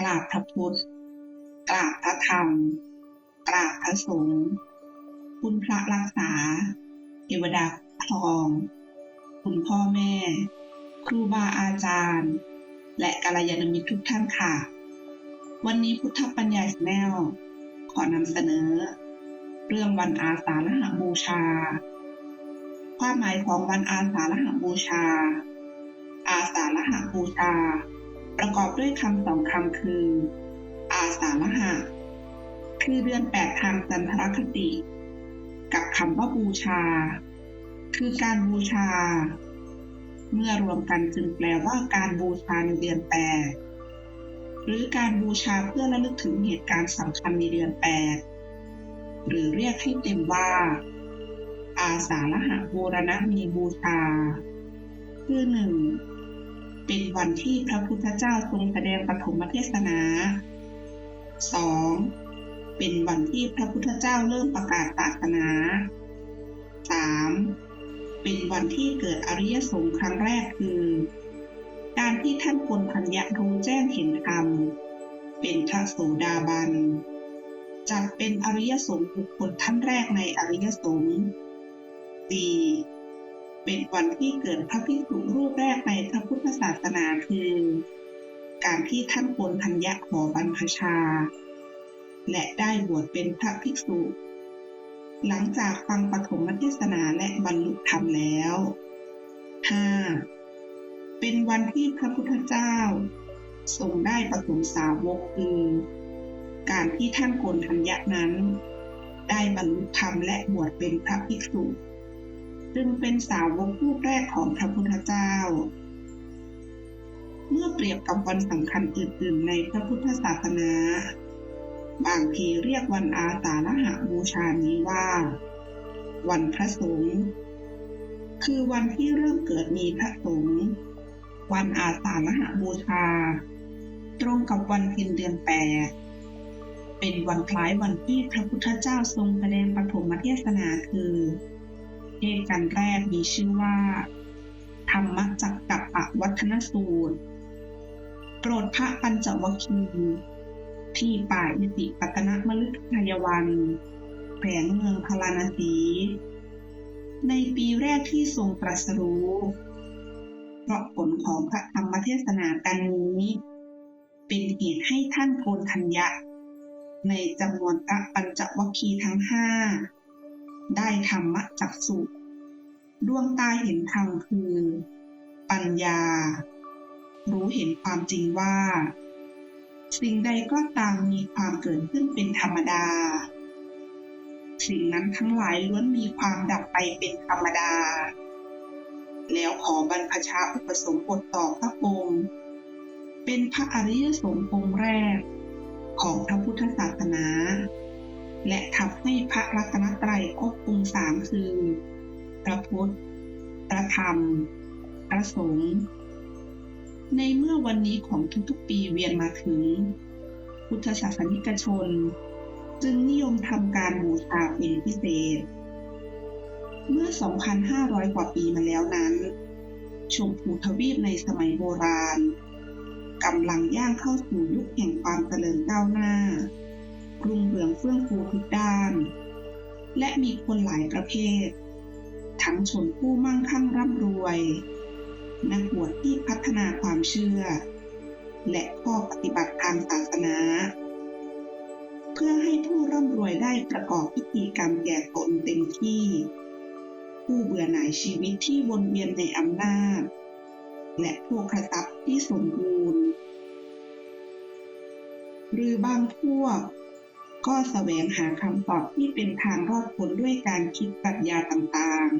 กราบพระพุทธ กราบพระธรรม กราบพระสงฆ์คุณพระรักษา เทวดาครอง คุณพ่อแม่ ครูบาอาจารย์ และกัลยาณมิตรทุกท่านค่ะ วันนี้พุทธปัญญาแนลขอนำเสนอ เรื่องวันอาสาฬหบูชา ความหมายของวันอาสาฬหบูชา อาสาฬหบูชา ประกอบด้วยคำสองคำคือ อาสาฬหะ คือเดือนแปดทางจันทรคติ กับคำว่าบูชา คือการบูชา เมื่อรวมกันจึงแปลว่าการบูชาในเดือนแปดหรือการบูชาเพื่อระลึกถึงเหตุการณ์สำคัญในเดือนแปดหรือเรียกให้เต็มว่า อาสาฬหะบูรณะมีบูชา คือหนึ่ง เป็นวันที่พระพุทธเจ้าทรงแสดงปฐมเทศนา 2. เป็นวันที่พระพุทธเจ้าเริ่มประกาศศาสนา 3. เป็นวันที่เกิดอริยสงฆ์ครั้งแรกคือ การที่ท่านคนพัญญะรู้แจ้งเห็นธรรม เป็นพระโสดาบันจัดเป็นอริยสงฆ์บุคคลท่านแรกในอริยสงฆ์ 4. เป็นวันที่เกิดพระภิกษุรูปแรกในพระพุทธศาสนาคือ การที่ท่านโกนทัญญะขอบรรพชา และได้บวชเป็นพระภิกษุ หลังจากฟังปฐมเทศนาและบรรลุธรรมแล้ว 5. เป็นวันที่พระพุทธเจ้าทรงได้ปฐมสาวกคือการที่ท่านโกนทัญญะนั้น ได้บรรลุธรรมและบวชเป็นพระภิกษุ จึงเป็นสาวกรูปแรกของพระพุทธเจ้า เมื่อเปรียบกับวันสำคัญอื่นๆ ในพระพุทธศาสนา บางทีเรียกวันอาสาฬหบูชานี้ว่า วันพระสงฆ์คือวันที่เริ่มเกิดมีพระสงฆ์วันอาสาฬหบูชา ตรงกับวันเพ็ญเดือนแปดเป็นวันคล้ายวันที่พระพุทธเจ้าทรงแสดงปฐมเทศนาคือ เทศกันแรกมีชื่อว่า ธรรมจักกับอวัฒนสูตรโปรดพระปัญจวัคคีย์ที่ป่าอิติปัตนมฤคทายวันแขวงเมืองพาราณสี ในปีแรกที่ทรงตรัสรู้ เพราะผลของพระธรรมเทศนากันนี้ เป็นเหตุให้ท่านโกนทัญญะ ในจำนวนพระปัญจวัคคีย์ทั้งห้า ได้ธรรมจักสุดวงตาเห็นธรรมคือ ปัญญา รู้เห็นความจริงว่า สิ่งใดก็ตามมีความเกิดขึ้นเป็นธรรมดา สิ่งนั้นทั้งหลายล้วนมีความดับไปเป็นธรรมดา แล้วขอบรรพชาอุปสมบทต่อพระองค์เป็นพระอริยสงฆ์องค์แรกของพระพุทธศาสนา และทำให้พระรัตนตรัยครบองค์สามคือพระพุทธ พระธรรม พระสงฆ์ ในเมื่อวันนี้ของทุกๆปีเวียนมาถึง พุทธศาสนิกชน จึงนิยมทำการบูชาเป็นพิเศษ เมื่อ 2,500 กว่าปีมาแล้วนั้น ชมพูทวีปในสมัยโบราณกำลังย่างเข้าสู่ยุคแห่งความเจริญก้าวหน้า รุ่งเรืองเฟื่องฟูทุกด้าน และมีคนหลายประเภท ทั้งชนผู้มั่งคั่งร่ำรวย นักบวชที่พัฒนาความเชื่อ และข้อปฏิบัติทางศาสนา เพื่อให้ผู้ร่ำรวยได้ประกอบพิธีกรรมแก่ตนเต็มที่ ผู้เบื่อหน่ายชีวิตที่วนเวียนในอำนาจ และพวกกระตับที่สมบูรณ์หรือบางพวก ก็แสวงหาคำตอบที่เป็นทางรอดพ้นด้วยการคิดปรัชญาต่าง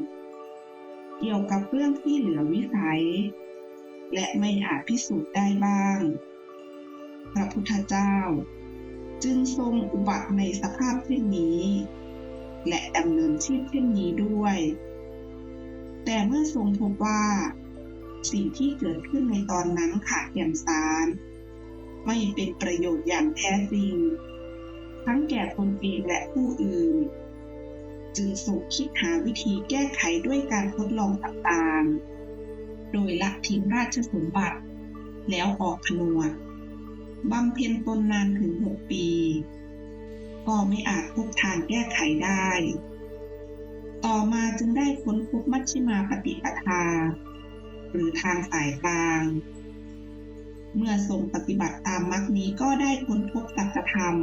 ๆ เกี่ยวกับเรื่องที่เหลือวิสัย และไม่อาจพิสูจน์ได้บ้าง พระพุทธเจ้า จึงทรงอุบัติในสภาพเช่นนี้ และดำเนินชีพเช่นนี้ด้วย แต่เมื่อทรงพบว่า สิ่งที่เกิดขึ้นในตอนนั้นขาดแก่นสาร ไม่เป็นประโยชน์อย่างแท้จริง ทั้งแก่ตนเองและผู้อื่น จึงทรงคิดหาวิธีแก้ไขด้วยการทดลองต่างๆ โดยละทิ้งราชสมบัติ แล้วออกผนวดบำเพ็ญตนนานถึงหกปี ก็ไม่อาจพบทางแก้ไขได้ ต่อมาจึงได้ค้นพบมัชฌิมาปฏิปทา หรือทางสายกลางเมื่อทรงปฏิบัติตามมรรคนี้ก็ได้ค้นพบสัจธรรม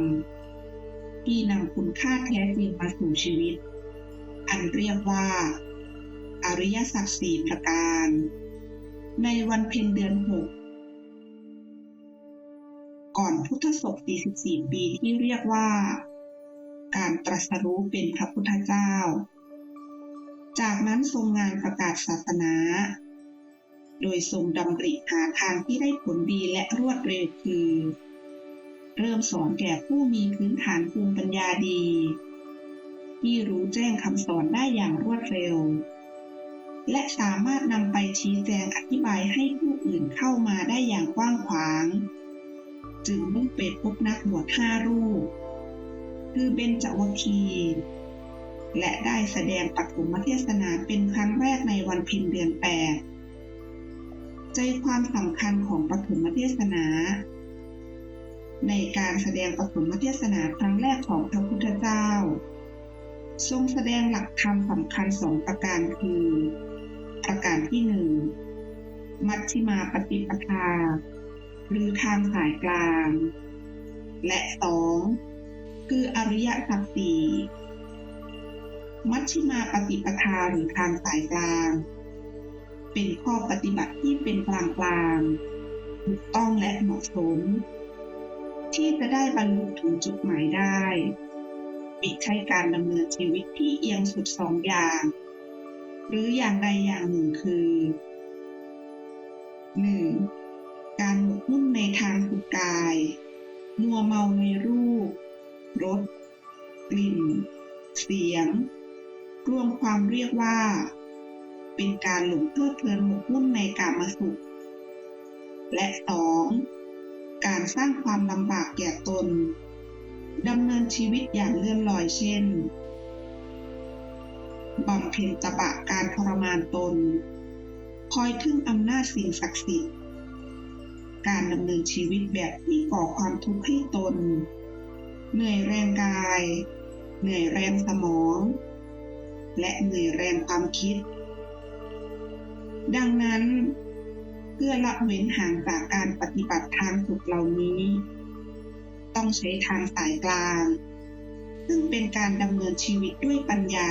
ที่นำคุณค่าแท้จริงมาสู่ชีวิต อันเรียกว่า อริยสัจสี่ประการ ในวันเพ็ญเดือนหกก่อนพุทธศก 44 ปีที่เรียกว่า การตรัสรู้เป็นพระพุทธเจ้า จากนั้นทรงงานประกาศศาสนา โดยทรงดำริหาทางที่ได้ผลดีและรวดเร็วคือ เริ่มสอนแก่ผู้มีพื้นฐานภูมิปัญญาดี ที่รู้แจ้งคำสอนได้อย่างรวดเร็ว และสามารถนำไปชี้แจงอธิบายให้ผู้อื่นเข้ามาได้อย่างกว้างขวาง จึงมุ่งไปพบนักบวชห้ารูป คือเบญจวคีและได้แสดงปฐมเทศนาเป็นครั้งแรกในวันเพ็ญเดือนแปดใจความสำคัญของปฐมเทศนา ในการแสดงปฐมเทศนาครั้งแรกของพระพุทธเจ้า ทรงแสดงหลักธรรมสำคัญสองประการคือ ประการที่หนึ่งมัชฌิมาปฏิปทา หรือทางสายกลาง และสองคืออริยสัจสี่มัชฌิมาปฏิปทาหรือทางสายกลาง เป็นข้อปฏิบัติที่เป็นกลางกลางถูกต้องและเหมาะสม ที่จะได้บรรลุถึงจุดหมายได้มิใช่การดำเนินชีวิตที่เอียงสุดสองอย่าง หรืออย่างใดอย่างหนึ่งคือ 1. การหมกมุ่นในทางถูกกาย มัวเมาในรูป รส กลิ่น เสียง รวมความเรียกว่า เป็นการหลงเพลิดเพลินหมกมุ่นในกามสุข และสอง การสร้างความลำบากแก่ตนดำเนินชีวิตอย่างเลื่อนลอยเช่นบำเพ็ญตบะการทรมานตน คอยทึ่งอำนาจสิ่งศักดิ์สิทธิ์ การดำเนินชีวิตแบบที่ก่อความทุกข์ให้ตน เหนื่อยแรงกาย เหนื่อยแรงสมอง และเหนื่อยแรงความคิด ดังนั้น เพื่อละเว้นห่างจากการปฏิบัติทางสุขเหล่านี้ ต้องใช้ทางสายกลาง ซึ่งเป็นการดำเนินชีวิตด้วยปัญญา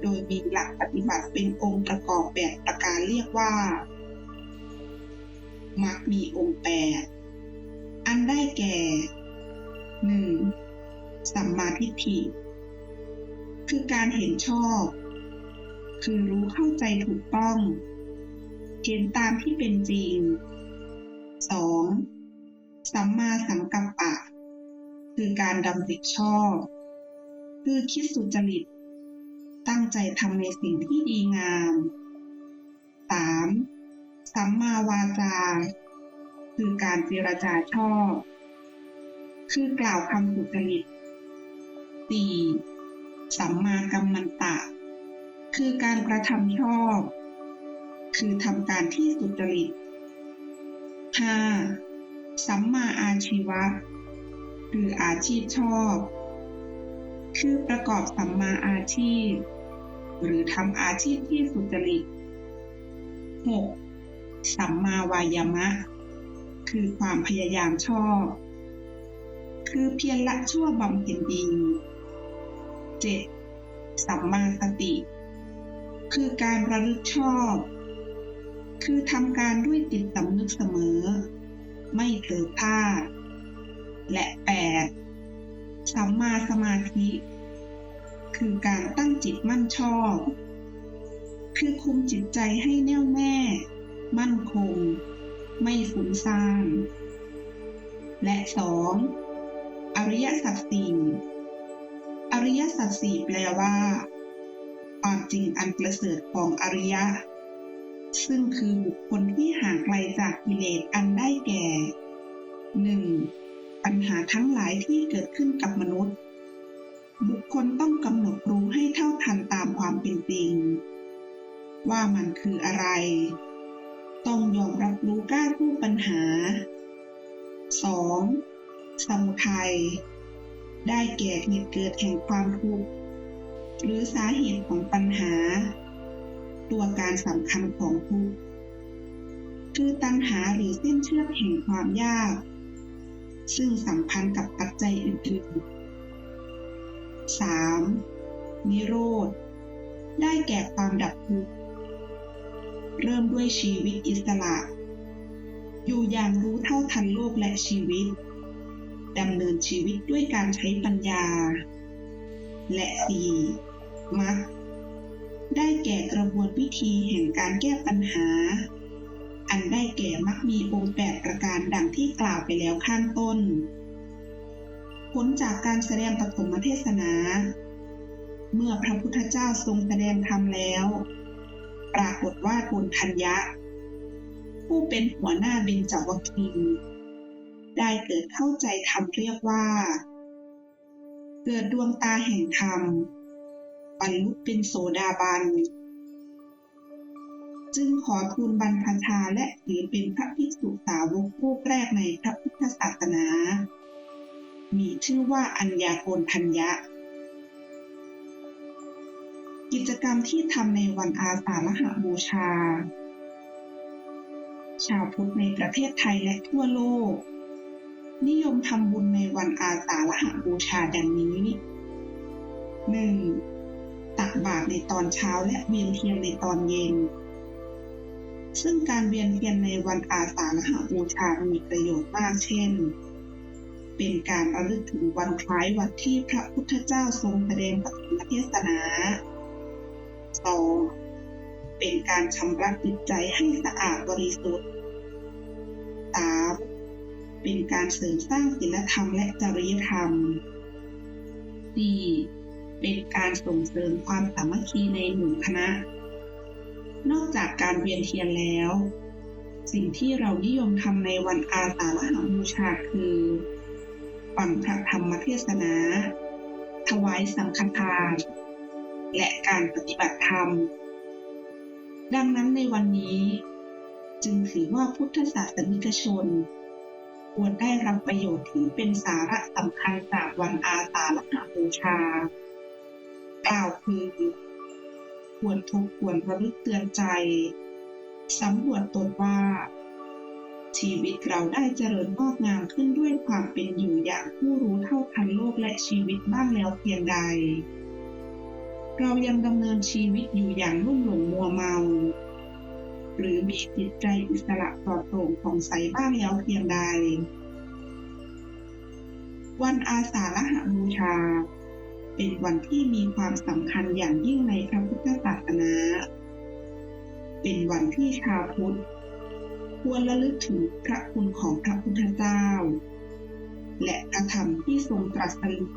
โดยมีหลักปฏิบัติเป็นองค์ประกอบแปดประการเรียกว่ามักมีองค์แปดอันได้แก่ 1. สัมมาทิฏฐิ คือการเห็นชอบ คือรู้เข้าใจถูกต้อง เห็นตามที่เป็นจริง 2. สัมมาสังกัปปะ คือการดำริชอบ คือคิดสุจริต ตั้งใจทำในสิ่งที่ดีงาม 3. สัมมาวาจา คือการเจรจาชอบ คือกล่าวคำสุจริต 4. สัมมากัมมันตะ คือการกระทำชอบ คือทำการที่สุจริต 5. สัมมาอาชีวะ คืออาชีพชอบ คือประกอบสัมมาอาชีพ หรือทำอาชีพที่สุจริต 6. สัมมาวายามะ คือความพยายามชอบ คือเพียรละชั่วบำเพ็ญดี 7. สัมมาสติ คือการระลึกชอบ คือทำการด้วยจิตสำนึกเสมอ ไม่เผลอพลาด และ 8. สัมมาสมาธิ คือการตั้งจิตมั่นชอบ คือคุมจิตใจให้แน่วแน่ มั่นคง ไม่ฟุ้งซ่าน และสองอริยสัจสี่อริยสัจสี่แปลว่า ความจริงอันประเสริฐของอริยะ ซึ่งคือบุคคลที่ห่างไกลจากกิเลสอันได้แก่ 1. ปัญหาทั้งหลายที่เกิดขึ้นกับมนุษย์ บุคคลต้องกำหนดรู้ให้เท่าทันตามความเป็นจริง ว่ามันคืออะไร ต้องยอมรับรู้กล้ารู้ปัญหา 2. สมุทัย ได้แก่เหตุเกิดแห่งความทุกข์หรือสาเหตุของปัญหา ตัวการสำคัญของทุกข์คือตัณหาหรือเส้นเชือกแห่งความยาก ซึ่งสัมพันธ์กับปัจจัยอื่นๆ 3. นิโรธ ได้แก่ความดับทุกข์ เริ่มด้วยชีวิตอิสระ อยู่อย่างรู้เท่าทันโลกและชีวิต ดำเนินชีวิตด้วยการใช้ปัญญา และ 4. มรรค ได้แก่กระบวนวิธีแห่งการแก้ปัญหา อันได้แก่มักมีองค์แปดประการดังที่กล่าวไปแล้วข้างต้น ผลจากการแสดงปฐมเทศนา เมื่อพระพุทธเจ้าทรงแสดงธรรมแล้ว ปรากฏว่ากุณทัญญะ ผู้เป็นหัวหน้าเบญจวัคคีย์ได้เกิดเข้าใจธรรมเรียกว่า เกิดดวงตาแห่งธรรม บรรลุเป็นโสดาบัน จึงขอทูลบรรพชาและถือเป็นพระภิกษุสาวกรูปแรกในพระพุทธศาสนา มีชื่อว่าอัญญาโกณทัญญะ กิจกรรมที่ทำในวันอาสาฬหบูชา ชาวพุทธในประเทศไทยและทั่วโลกนิยมทำบุญในวันอาสาฬหบูชาดังนี้ 1. ักบาตรในตอนเช้าและเวียนเทียนในตอนเย็น ซึ่งการเวียนเทียนในวันอาสาฬหาบูชา มีประโยชน์มากเช่น เป็นการระลึกถึงวันคล้ายวันที่พระพุทธเจ้าทรงแสดงปฐมเทศนา 2. เป็นการชำระจิตใจให้สะอาดบริสุทธิ์ 3. เป็นการเสริมสร้างศีลธรรมและจริยธรรม 4. เป็นการส่งเสริมความสามัคคีในหมู่คณะ นอกจากการเวียนเทียนแล้ว สิ่งที่เรานิยมทำในวันอาสาฬหบูชาคือฟังพระธรรมเทศนา ถวายสังฆทาน และการปฏิบัติธรรม ดังนั้นในวันนี้ จึงถือว่าพุทธศาสนิกชน ควรได้รับประโยชน์ที่เป็นสาระสำคัญจากวันอาสาฬหบูชา กล่าวคือ ควรทบทวนระลึกเตือนใจสำรวจตนว่า ชีวิตเราได้เจริญงอกงามขึ้นด้วยความเป็นอยู่อย่างผู้รู้เท่าทันโลกและชีวิตบ้างแล้วเพียงใด เรายังดำเนินชีวิตอยู่อย่างลุ่มหลงมัวเมา หรือมีจิตใจอิสระปลอดโปร่งผ่องใสบ้างแล้วเพียงใด วันอาสาฬหบูชา เป็นวันที่มีความสำคัญอย่างยิ่งในพระพุทธศาสนา เป็นวันที่ชาวพุทธควรระลึกถึงพระคุณของพระพุทธเจ้า และพระธรรมที่ทรงตรัสรู้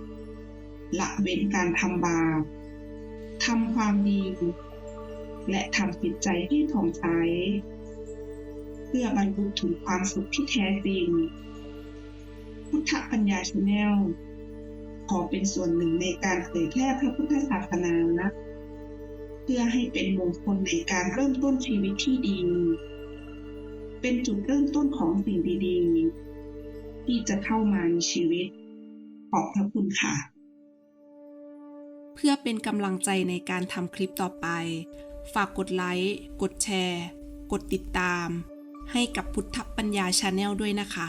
ละเว้นการทำบาปทำความดี และทำจิตใจให้ผ่องใสเพื่อบรรลุถึงความสุขที่แท้จริง พุทธปัญญาชาแนล ขอเป็นส่วนหนึ่งในการเผยแพร่พระพุทธศาสนานะเพื่อให้เป็นมงคลในการเริ่มต้นชีวิตที่ดี เป็นจุดเริ่มต้นของสิ่งดีๆ ที่จะเข้ามาในชีวิต ขอบพระคุณค่ะ เพื่อเป็นกำลังใจในการทำคลิปต่อไป ฝากกดไลค์ กดแชร์ กดติดตาม ให้กับพุทธปัญญาชาแนลด้วยนะคะ